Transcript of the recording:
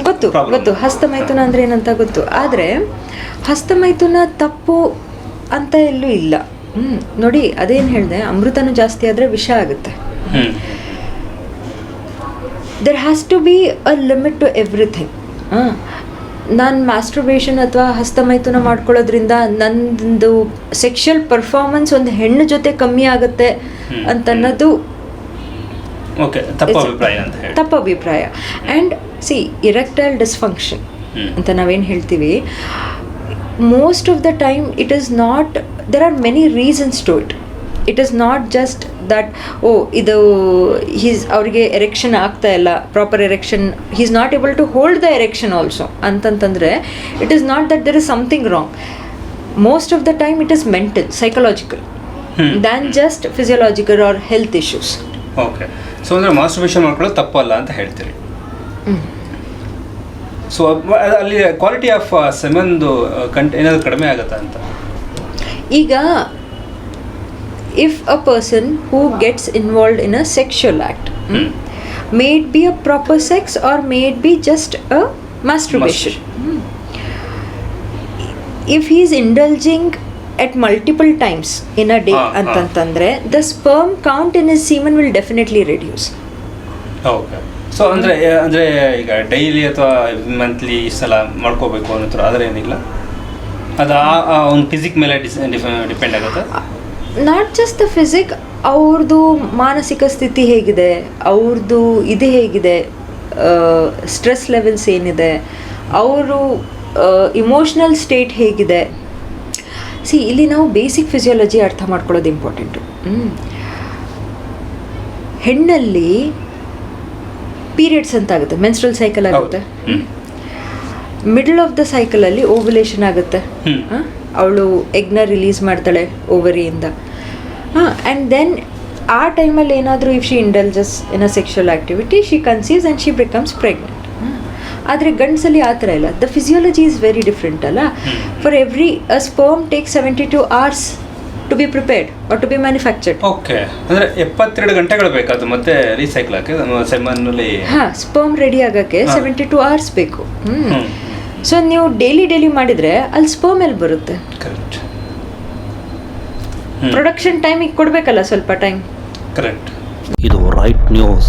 ಗೊತ್ತು. ಗೊತ್ತು. ಹಸ್ತಮೈಥುನ ಅಂದ್ರೆ ಏನಂತ ಗೊತ್ತು? ಆದ್ರೆ ಹಸ್ತಮೈಥುನ ತಪ್ಪು ಅಂತ ಎಲ್ಲೂ ಇಲ್ಲ. ಹ್ಮ್ ನೋಡಿ ಅದೇನ್ ಹೇಳಿದೆ? ಅಮೃತನು ಜಾಸ್ತಿ ಆದ್ರೆ ವಿಷ ಆಗುತ್ತೆ. There has to be a limit to everything ನಾನು ಮಾಸ್ಟ್ರಬೇಷನ್ ಅಥವಾ ಹಸ್ತಮೈಥುನ ಮಾಡ್ಕೊಳ್ಳೋದ್ರಿಂದ ನಂದು ಸೆಕ್ಷುವಲ್ ಪರ್ಫಾರ್ಮೆನ್ಸ್ ಒಂದು ಹೆಣ್ಣು ಜೊತೆ ಕಮ್ಮಿ ಆಗುತ್ತೆ ಹ್ಮ್. ಓಕೆ ತಪ್ಪು ಅಭಿಪ್ರಾಯ ಅಂತ ಹೇಳಿ. ತಪ್ಪು ಅಭಿಪ್ರಾಯ. And see erectile dysfunction. ಅಂತ ನಾವೇನು ಹೇಳ್ತೀವಿ most of the time it is not there are many reasons to it it is not just that oh ಇದು ಹೀಸ್ ಅವರಿಗೆ ಎರೆಕ್ಷನ್ ಆಗ್ತಾ ಇಲ್ಲ proper erection he's not able to hold the erection also ಅಂತಂತಂದರೆ it is not that there is something wrong most of the time it is mental psychological. Than just physiological or health issues okay. So ಅಂದರೆ masturbation ಮಾಡ್ಕೊಳ್ಳೋದು ತಪ್ಪಲ್ಲ ಅಂತ ಹೇಳ್ತೀರಿ. So ಅಲ್ಲಿ quality of ಸೆಮೆಂದು ಕಂಟ್ ಏನಾದರೂ ಕಡಿಮೆ ಆಗುತ್ತಾ ಅಂತ? ಈಗ if a person who gets involved in a sexual act maybe a proper sex or maybe just a masturbation if he is indulging at multiple times in a day ಅಂತಂತಂದ್ರೆ the sperm count in his semen will definitely reduce okay so ಅಂದರೆ ಅಂದರೆ ಈಗ daily ಅಥವಾ monthly ಸಲ ಮಾಡ್ಕೋಬೇಕು ಅನ್ನೋ ಥರ ಆದರೆ ಏನಿಲ್ಲ? ಅದು ಆ ಒಂದು ಫಿಸಿಕ್ ಮೇಲೆ ಡಿಪೆಂಡ್ ಆಗುತ್ತೆ? ನಾಟ್ ಜಸ್ಟ್ ದ ಫಿಸಿಕ್ ಅವ್ರದ್ದು ಮಾನಸಿಕ ಸ್ಥಿತಿ ಹೇಗಿದೆ ಅವ್ರದ್ದು ಇದು ಹೇಗಿದೆ ಸ್ಟ್ರೆಸ್ ಲೆವೆಲ್ಸ್ ಏನಿದೆ ಅವರು ಇಮೋಷ್ನಲ್ ಸ್ಟೇಟ್ ಹೇಗಿದೆ ಸಿ ಇಲ್ಲಿ ನಾವು ಬೇಸಿಕ್ ಫಿಸಿಯಾಲಜಿ ಅರ್ಥ ಮಾಡ್ಕೊಳ್ಳೋದು ಇಂಪಾರ್ಟೆಂಟು ಹೆಣ್ಣಲ್ಲಿ ಪೀರಿಯಡ್ಸ್ ಅಂತ ಆಗುತ್ತೆ ಮೆನ್ಸ್ಟ್ರಲ್ ಸೈಕಲ್ ಆಗುತ್ತೆ. ಮಿಡಲ್ ಆಫ್ ದ ಸೈಕಲಲ್ಲಿ ಓವ್ಯುಲೇಷನ್ ಆಗುತ್ತೆ. ಅವಳು ಎಗ್ನ ರಿಲೀಸ್ ಮಾಡ್ತಾಳೆ ಓವರಿಯಿಂದ ಹಾಂ ಆ್ಯಂಡ್ ದೆನ್ ಆ ಟೈಮಲ್ಲಿ ಏನಾದರೂ if she indulges in a sexual activity she conceives and she becomes pregnant ಆದರೆ ಗಂಡಸಲ್ಲಿ ಆ ಥರ ಇಲ್ಲ. The physiology is very different ಅಲ್ಲ? For every a sperm take seventy two hours to be prepared or to be manufactured okay ಅಂದರೆ ಎಪ್ಪತ್ತೆರಡು ಗಂಟೆಗಳು ಬೇಕಾದ ಮತ್ತೆ ರೀಸೈಕಲ್ ಹಾಂ ಸ್ಪರ್ಮ್ ರೆಡಿ ಆಗೋಕ್ಕೆ. ಸೆವೆಂಟಿ ಟು ಅವರ್ಸ್ ಬೇಕು. ಹ್ಞೂ ಸೊ ನೀವು ಡೈಲಿ ಡೈಲಿ ಮಾಡಿದರೆ ಅಲ್ಲಿ ಸ್ಪರ್ಮ್ ಎಲ್ಲಿ ಬರುತ್ತೆ? ಕರೆಕ್ಟ್ ಪ್ರೊಡಕ್ಷನ್ ಟೈಮಿಗೆ ಕೊಡಬೇಕಲ್ಲ ಸ್ವಲ್ಪ ಟೈಮ್ ಕರೆಕ್ಟ್ ಇದು ರೈಟ್ ನ್ಯೂಸ್